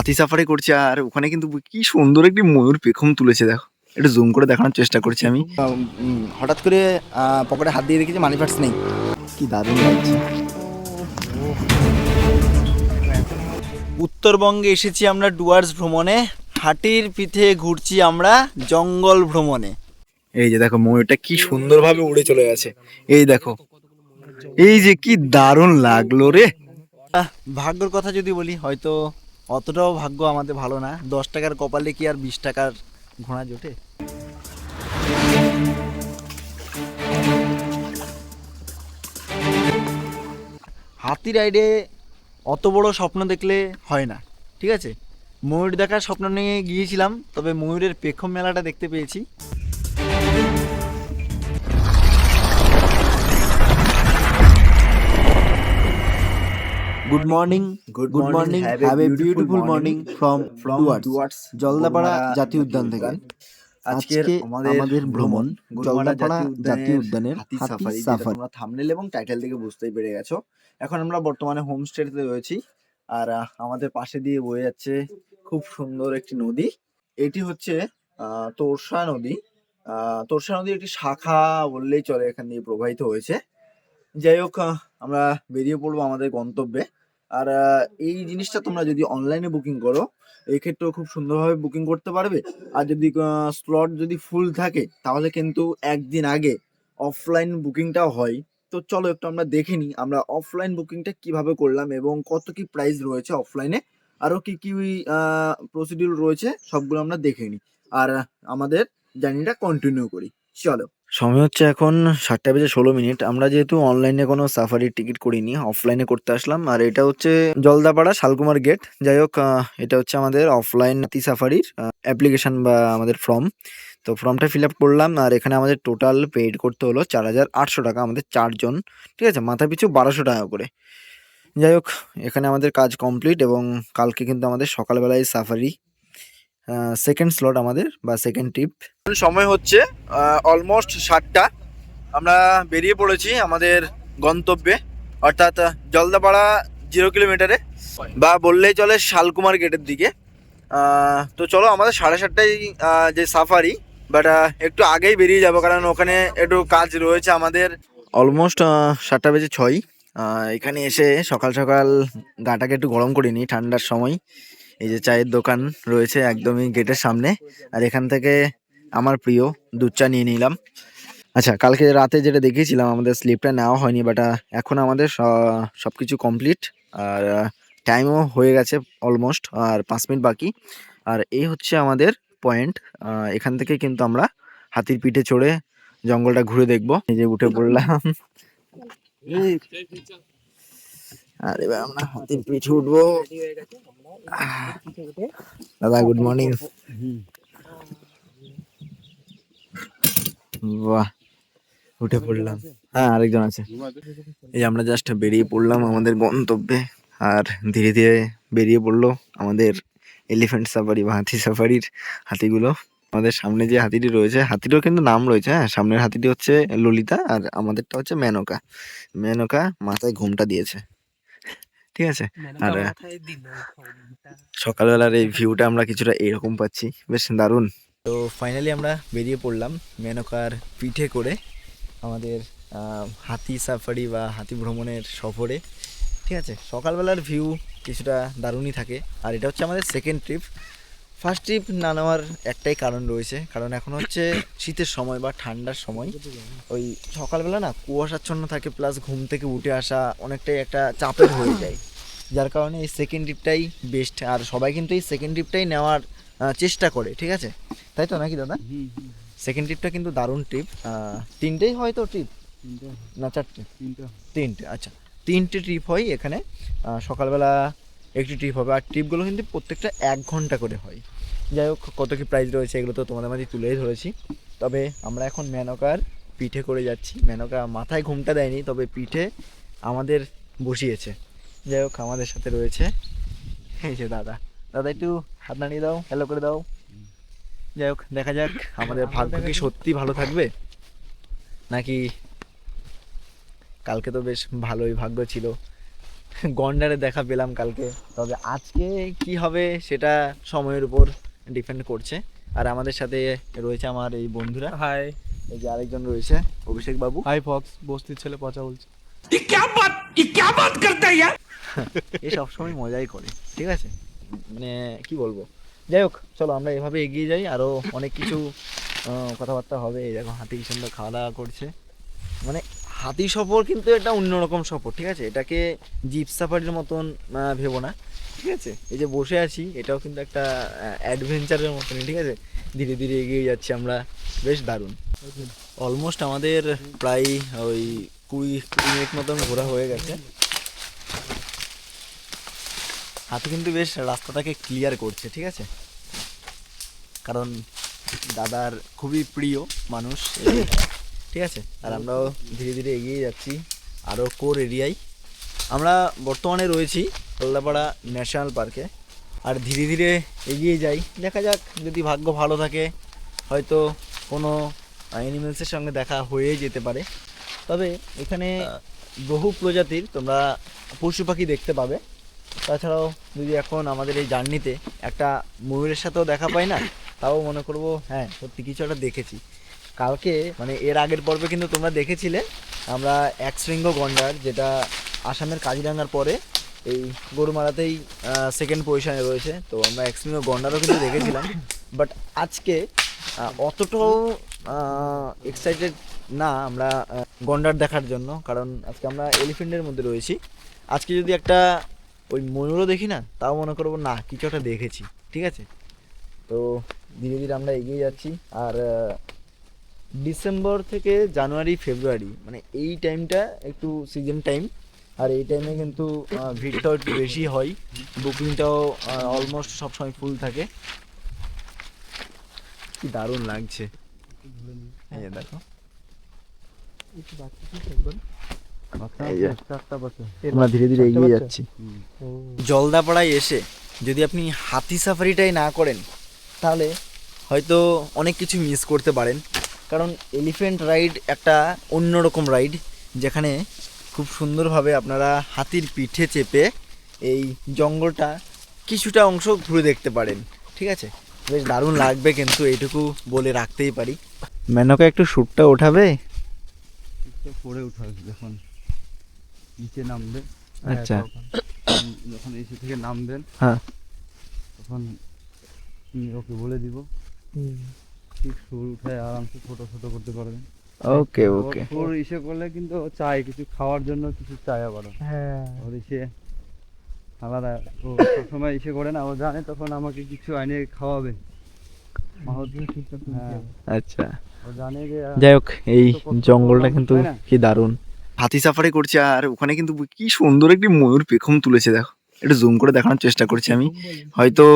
হাতি সাফারি করছে আর ওখানে কিন্তু কি সুন্দর একটি ময়ূর পেখম তুলেছে দেখো। একটু জুম করে দেখানোর চেষ্টা করছি আমি। হঠাৎ করে পকেটে হাত দিয়ে দেখেছি মানি পার্স নেই। কি দারুণ লাগছে। উত্তরবঙ্গে এসেছি আমরা ডুয়ার্স ভ্রমণে। হাটির পিঠে ঘুরছি আমরা জঙ্গল ভ্রমণে। এই যে দেখো ময়ূরটা কি সুন্দরভাবে উড়ে চলে গেছে। এই দেখো এই যে কি দারুণ লাগল রে। ভাগ্যর কথা যদি বলি হয়তো অতটাও ভাগ্য আমাদের ভালো না। দশ টাকার কপালে কি আর বিশ টাকার ঘোড়া জোটে? হাতি রাইডে অত বড় স্বপ্ন দেখলে হয় না, ঠিক আছে? ময়ূর দেখার স্বপ্ন নিয়ে গিয়েছিলাম, তবে ময়ূরের পেখম মেলাটা দেখতে পেয়েছি। Good morning good morning have a beautiful morning from Dooars Jaldapara জাতীয় উদ্যান থেকে আজকের আজকে আমাদের ভ্রমণ জলদাপাড়া জাতীয় উদ্যানের হাতি সাফারি তোমরা থাম্বনেল এবং টাইটেল থেকে বুঝতেই পেরে গেছো। এখন আমরা বর্তমানে হোমস্টেতে রয়েছি। আর আমাদের পাশে দিয়ে বয়ে যাচ্ছে খুব সুন্দর একটি নদী। এটি হচ্ছে আহ, তোরসা নদী। আহ, তোরসা নদীর একটি শাখা বললেই চলে এখান দিয়ে প্রবাহিত হয়েছে। যাই হোক আমরা বেরিয়ে পড়ব আমাদের গন্তব্যে। আর এই জিনিসটা তোমরা যদি অনলাইনে বুকিং করো, এই খুব সুন্দরভাবে বুকিং করতে পারবে। আর যদি স্লট যদি ফুল থাকে, তাহলে কিন্তু একদিন আগে অফলাইন বুকিংটাও হয়। তো চলো একটু আমরা দেখে নিই, আমরা অফলাইন বুকিংটা কীভাবে করলাম এবং কত কি প্রাইস রয়েছে অফলাইনে আরও কি কি প্রসিডিউর রয়েছে, সবগুলো আমরা দেখে নিই। আর, আমাদের জার্নিটা কন্টিনিউ করি। চলো। সময় হচ্ছে এখন সাতটা বেজে ষোলো মিনিট। আমরা যেহেতু অনলাইনে কোনো সাফারির টিকিট করিনি অফলাইনে করতে আসলাম। আর এটা হচ্ছে জলদাপাড়া শালকুমার গেট যাই হোক এটা হচ্ছে আমাদের অফলাইন হাতি সাফারির অ্যাপ্লিকেশন বা আমাদের ফর্ম তো ফর্মটা ফিল আপ করলাম আর এখানে আমাদের টোটাল পেইড করতে হলো চার হাজার আটশো টাকা আমাদের চারজন। ঠিক আছে? মাথা পিছু বারোশো টাকা করে। যাই হোক, এখানে আমাদের কাজ কমপ্লিট এবং কালকে কিন্তু আমাদের সকালবেলায় সাফারি সেকেন্ড স্লট আমাদের বা সেকেন্ড ট্রিপ সময় হচ্ছে অলমোস্ট সাতটা। আমরা বেরিয়ে পড়েছি আমাদের গন্তব্যে অর্থাৎ জলদাপাড়া জিরো কিলোমিটারে বা বললেই চলে শালকুমার গেটের দিকে। তো চলো আমাদের সাড়ে সাতটায় যে সাফারি বাট একটু আগেই বেরিয়ে যাব কারণ ওখানে একটু কাজ রয়েছে আমাদের। অলমোস্ট সাতটা বেজে ছয় এখানে এসে সকাল সকাল গাটাকে একটু গরম করে নিই ঠান্ডার সময়। এই যে চায়ের দোকান রয়েছে একদমই গেটের সামনে। আর এখান থেকে আমার প্রিয় দুধ চা নিয়ে নিলাম। আচ্ছা কালকে রাতে যেটা দেখিয়েছিলাম, আমাদের স্লিপটা নেওয়া হয়নি বাট এখন আমাদের সব কিছু কমপ্লিট আর টাইমও হয়ে গেছে অলমোস্ট আর পাঁচ মিনিট বাকি। আর এই হচ্ছে আমাদের পয়েন্ট এখান থেকে কিন্তু আমরা হাতির পিঠে চড়ে জঙ্গলটা ঘুরে দেখব। যে উঠে পড়লাম। আর এবার আমরা হাতির পিঠে উঠবো। দাদা গুড মর্নিং বাহ, উঠে পড়লাম। হ্যাঁ আরেকজন আছে। এই আমরা জাস্ট বেরিয়ে পড়লাম আমাদের গন্তব্যে। আর ধীরে ধীরে বেরিয়ে পড়ল আমাদের এলিফ্যান্ট সাফারি বা হাতি সাফারির হাতিগুলো। আমাদের সামনে যে হাতিটি রয়েছে, হাতিরও কিন্তু নাম রয়েছে হ্যাঁ সামনের হাতিটি হচ্ছে ললিতা আর আমাদেরটা হচ্ছে মেনকা। মেনকা মাথায় ঘুমটা দিয়েছে। ঠিক আছে? আর সকালবেলার এই ভিউটা আমরা কিছুটা এরকম পাচ্ছি। বেশ দারুণ। তো ফাইনালি আমরা বেরিয়ে পড়লাম মেনকার পিঠে করে আমাদের হাতি সাফারি বা হাতি ভ্রমণের সফরে। ঠিক আছে? সকালবেলার ভিউ কিছুটা দারুণই থাকে। আর এটা হচ্ছে আমাদের সেকেন্ড ট্রিপ ফার্স্ট ট্রিপ না নেওয়ার একটাই কারণ রয়েছে। কারণ এখন হচ্ছে শীতের সময় বা ঠান্ডার সময়। ওই সকালবেলা না কুয়াশাচ্ছন্ন থাকে প্লাস ঘুম থেকে উঠে আসা অনেকটাই একটা চাপের হয়ে যায়। যার কারণে এই সেকেন্ড ট্রিপটাই বেস্ট আর সবাই কিন্তু এই সেকেন্ড ট্রিপটাই নেওয়ার চেষ্টা করে ঠিক আছে? তাই তো নাকি দাদা? সেকেন্ড ট্রিপটা কিন্তু দারুণ ট্রিপ তিনটেই হয় তো ট্রিপ না চারটে? তিনটে আচ্ছা। তিনটে ট্রিপ হয় এখানে। সকালবেলা একটি ট্রিপ হবে। আর ট্রিপগুলো কিন্তু প্রত্যেকটা এক ঘণ্টা করে হয়। যাই হোক কত কী প্রাইস রয়েছে এগুলো তো তোমাদের মাঝে তুলেই ধরেছি। তবে আমরা এখন মেনকার পিঠে করে যাচ্ছি। মেনকা মাথায় ঘুমটা দেয়নি তবে পিঠে আমাদের বসিয়েছে। যাই হোক আমাদের সাথে রয়েছে। এই যে দাদা। দাদা একটু হাত নাড়িয়ে দাও হ্যালো করে দাও। যাই হোক দেখা যাক আমাদের ভাগ্য কি সত্যি ভালো থাকবে। নাকি কালকে তো বেশ ভালোই ভাগ্য ছিল। গন্ডারে দেখা পেলাম কালকে। তবে আজকে কি হবে সেটা সময়ের উপর ডিপেন্ড করছে। আর আমাদের সাথে রয়েছে আমার এই বন্ধুরা। হাই এই যে আরেকজন রয়েছে অভিষেক বাবু। হাই ফক্স বস্তির ছেলে পচা বলছে। এ সবসময় মজাই করে ঠিক আছে? মানে কি বলব? যাই হোক চলো আমরা এভাবে এগিয়ে যাই। আরও অনেক কিছু কথাবার্তা হবে। এই দেখো হাতি কি সুন্দর খাওয়া দাওয়া করছে। মানে হাতি সফর কিন্তু এটা অন্যরকম সফর, ঠিক আছে? এটাকে জিপ সাফারির মতন ভেবো না, ঠিক আছে? এই যে বসে আছি, এটাও কিন্তু একটা অ্যাডভেঞ্চারের মতনই, ঠিক আছে? ধীরে ধীরে এগিয়ে যাচ্ছি আমরা, বেশ দারুণ। অলমোস্ট আমাদের প্রায় ওই কুড়ি কুড়ি মিনিট মতন ঘোরা হয়ে গেছে। হাতি কিন্তু বেশ রাস্তাটাকে ক্লিয়ার করছে, ঠিক আছে? কারণ দাদার খুবই প্রিয় মানুষ ঠিক আছে? আর আমরাও ধীরে ধীরে এগিয়ে যাচ্ছি, আরও কোর এরিয়ায়। আমরা বর্তমানে রয়েছি কল্লাপাড়া ন্যাশনাল পার্কে। আর ধীরে ধীরে এগিয়ে যাই। দেখা যাক, যদি ভাগ্য ভালো থাকে, হয়তো কোনো অ্যানিমেলসের সঙ্গে দেখা হয়ে যেতে পারে। তবে এখানে বহু প্রজাতির তোমরা পশু পাখি দেখতে পাবে। তাছাড়াও যদি এখন আমাদের এই জার্নিতে একটা ময়ূরের সাথেও দেখা পাই না, তাও মনে করব হ্যাঁ সত্যি কিছু একটা দেখেছি। কালকে মানে এর আগের পর্বে কিন্তু তোমরা দেখেছিলে, আমরা এক শৃঙ্গ গন্ডার, যেটা আসামের কাজিরাঙ্গার পরে এই গরুমারাতেই সেকেন্ড পজিশনে রয়েছে। তো আমরা এক শৃঙ্গ গন্ডারও কিন্তু দেখেছিলাম। বাট আজকে অতটাও এক্সাইটেড না আমরা গন্ডার দেখার জন্য। কারণ আজকে আমরা এলিফেন্টের মধ্যে রয়েছি। আজকে যদি একটা ওই ময়ূরও দেখি না, তাও মনে করব, না, কিছু একটা দেখেছি। ঠিক আছে? তো ধীরে ধীরে আমরা এগিয়ে যাচ্ছি। আর ডিসেম্বর থেকে জানুয়ারি ফেব্রুয়ারি মানে এই টাইমটা একটু সিজন টাইম আর এই টাইমে কিন্তু ভিড়টাও একটু বেশি হয়। বুকিংটাও অলমোস্ট সবসময় ফুল থাকে। কি দারুণ লাগছে। এই দেখো। আমরা ধীরে ধীরে এগিয়ে যাচ্ছি। জলদাপাড়ায় এসে যদি আপনি হাতি সাফারিটাই না করেন তাহলে হয়তো অনেক কিছু মিস করতে পারেন। কারণ এলিফেন্ট রাইড একটা অন্যরকম রাইড যেখানে খুব সুন্দরভাবে আপনারা হাতির পিঠে চেপে এই জঙ্গলটা কিছুটা অংশ ঘুরে দেখতে পারেন। ঠিক আছে? বেশ দারুণ লাগবে কিন্তু এইটুকু বলে রাখতেই পারি। মেনকা একটু শ্যুটটা ওঠাবে? পরে উঠাবে যখন নিচে নামবে। আচ্ছা। যখন এসি থেকে নামবেন হ্যাঁ। তখন ওকে বলে দিব। ঠিক সুর উঠে আরামসে ছোট ছোট করতে পারবেন ওকে ওকে ওর ইসে করলে কিন্তু চায় কিছু খাওয়ার জন্য কিছু চায় আবার হ্যাঁ। ওর ইসে আলাদা ও সবসময় ইসে করে না ও জানে তখন আমাকে কিছু আইনে খাওয়াবে। হ্যাঁ। আচ্ছা। যাই হোক এই জঙ্গলটা কিন্তু কি দারুণ। হাতি সাফারি করছে আর ওখানে কিন্তু কি সুন্দর একটি ময়ূর পেখম তুলেছে দেখো। একটু জুম করে দেখানোর চেষ্টা করছি আমি। হয়তো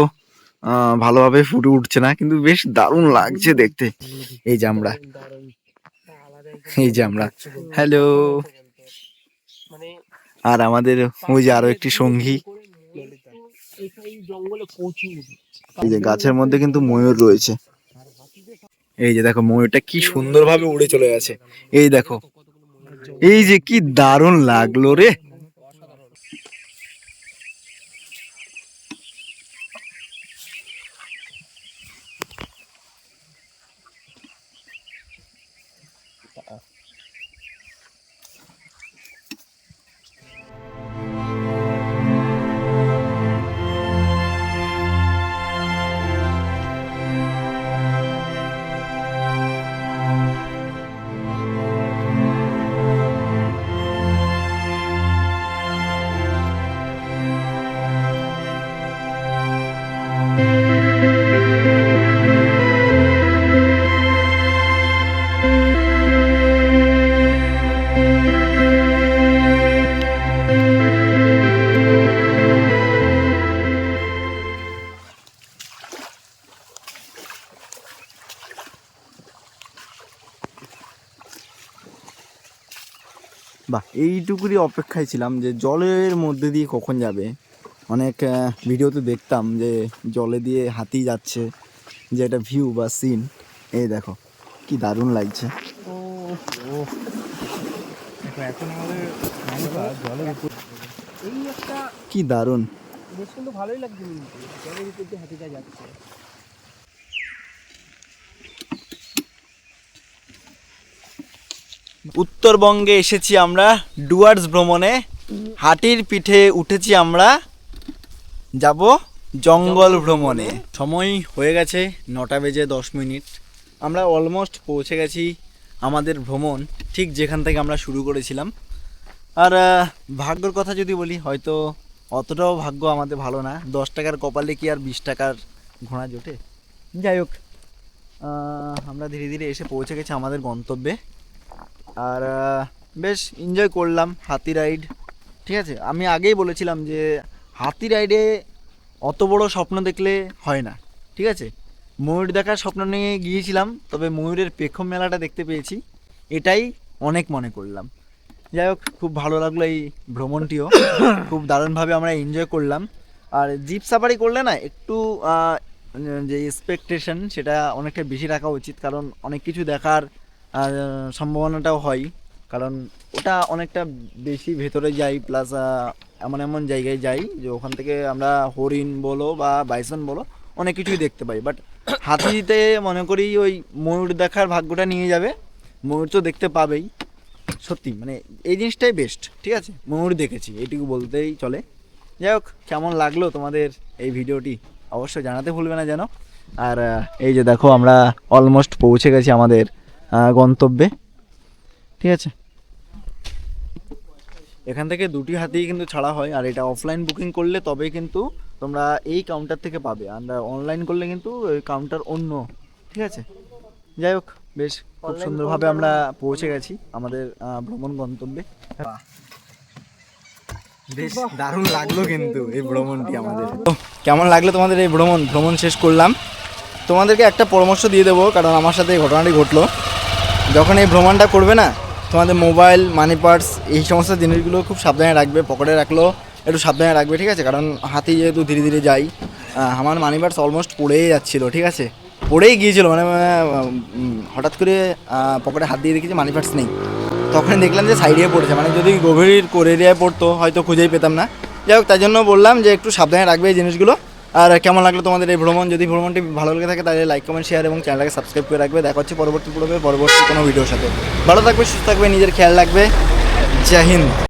ভালোভাবে ফুটে উঠছে না কিন্তু বেশ দারুণ লাগছে দেখতে। এই যে আমরা। এই যে আমরা। হ্যালো আর আমাদের ওই যে আরও একটি সঙ্গী। এই যে গাছের মধ্যে কিন্তু ময়ূর রয়েছে। এই যে দেখো ময়ূরটা কি সুন্দরভাবে উড়ে চলে গেছে। এই দেখো। এই যে কি দারুণ লাগল রে। বাহ এইটুকুরই অপেক্ষায় ছিলাম যে জলের মধ্যে দিয়ে কখন যাবে। অনেক ভিডিওতে দেখতাম যে জলে দিয়ে হাতি যাচ্ছে যে একটা ভিউ বা সিন এই দেখো কি দারুণ লাগছে। কি দারুণ। বেশ কিন্তু ভালোই লাগছে হাতিটা যাচ্ছে। উত্তরবঙ্গে এসেছি আমরা ডুয়ার্স ভ্রমণে। হাটির পিঠে উঠেছি আমরা। যাব জঙ্গল ভ্রমণে। সময় হয়ে গেছে নটা বেজে দশ মিনিট। আমরা অলমোস্ট পৌঁছে গেছি আমাদের ভ্রমণ ঠিক যেখান থেকে আমরা শুরু করেছিলাম। আর ভাগ্যর কথা যদি বলি হয়তো অতটাও ভাগ্য আমাদের ভালো না। দশ টাকার কপালে কি আর বিশ টাকার ঘোড়া জোটে? যাই হোক আমরা ধীরে ধীরে এসে পৌঁছে গেছি আমাদের গন্তব্যে। আর বেশ এনজয় করলাম হাতি রাইড ঠিক আছে? আমি আগেই বলেছিলাম যে হাতি রাইডে অত বড় স্বপ্ন দেখলে হয় না। ঠিক আছে? ময়ূর দেখার স্বপ্ন নিয়ে গিয়েছিলাম, তবে ময়ূরের পেখম মেলাটা দেখতে পেয়েছি। এটাই অনেক মনে করলাম। যাই হোক, খুব ভালো লাগল এই ভ্রমণটিও। খুব দারুণভাবে আমরা এনজয় করলাম। আর জিপ সাফারি করলে না, একটু যে এক্সপেকটেশন সেটা অনেকটা বেশি রাখা উচিত, কারণ অনেক কিছু দেখার আর সম্ভাবনাটাও হয়। কারণ ওটা অনেকটা বেশি ভেতরে যাই প্লাস এমন এমন জায়গায় যাই যে ওখান থেকে আমরা হরিণ বলো বা বাইসন বলো, অনেক কিছুই দেখতে পাই। বাট হাতিতে মনে করি ওই ময়ূর দেখার ভাগ্যটা নিয়ে যাবে। ময়ূর তো দেখতে পাবেই। সত্যি মানে এই জিনিসটাই বেস্ট ঠিক আছে? ময়ূর দেখেছি, এইটুকু বলতেই চলে। যাই হোক, কেমন লাগল তোমাদের এই ভিডিওটি? অবশ্যই জানাতে ভুলবে না যেন। আর এই যে দেখো, আমরা অলমোস্ট পৌঁছে গেছি আমাদের গন্তব্যে। ঠিক আছে? এখান থেকে দুটি হাতেই কিন্তু ছাড়া হয় আর এটা অফলাইন বুকিং করলে তবে কিন্তু তোমরা এই কাউন্টার থেকে পাবে। আর অনলাইন করলে কিন্তু ওই কাউন্টার অন্য। ঠিক আছে? যাই হোক বেশ খুব সুন্দরভাবে আমরা পৌঁছে গেছি আমাদের ভ্রমণ গন্তব্যে। বেশ দারুণ লাগল কিন্তু এই ভ্রমণটি আমাদের। কেমন লাগল তোমাদের এই ভ্রমণ? ভ্রমণ শেষ করলাম। তোমাদেরকে একটা পরামর্শ দিয়ে দেবো কারণ আমার সাথে এই ঘটনাটি ঘটলো। যখন এই ভ্রমণটা করবে না, তোমাদের মোবাইল মানি পার্স এই সমস্ত জিনিসগুলো খুব সাবধানে রাখবে, পকেটে রাখলেও একটু সাবধানে রাখবে, ঠিক আছে? কারণ হাতি যেহেতু ধীরে ধীরে যাই আমার মানি পার্স অলমোস্ট পড়েই যাচ্ছিল, ঠিক আছে? পড়েই গিয়েছিল মানে হঠাৎ করে পকেটে হাত দিয়ে দেখেছি মানি পার্স নেই। তখন দেখলাম যে সাইডে পড়েছে মানে যদি গভীর করে এরিয়ায় পড়তো, হয়তো খুঁজেই পেতাম না। যাই হোক তাই জন্য বললাম যে একটু সাবধানে রাখবে এই জিনিসগুলো। আর কেমন লাগল তোমাদের এই ভ্রমণ? যদি ভ্রমণটি ভালো লেগে থাকে তাহলে লাইক কমেন্ট শেয়ার এবং চ্যানেলটাকে সাবস্ক্রাইব করে রাখবে। দেখা হচ্ছে পরবর্তী পূর্বে, পরবর্তী কোনো ভিডিওর সাথে। ভালো থাকবে, সুস্থ থাকবে, নিজের খেয়াল রাখবে। জয় হিন্দ।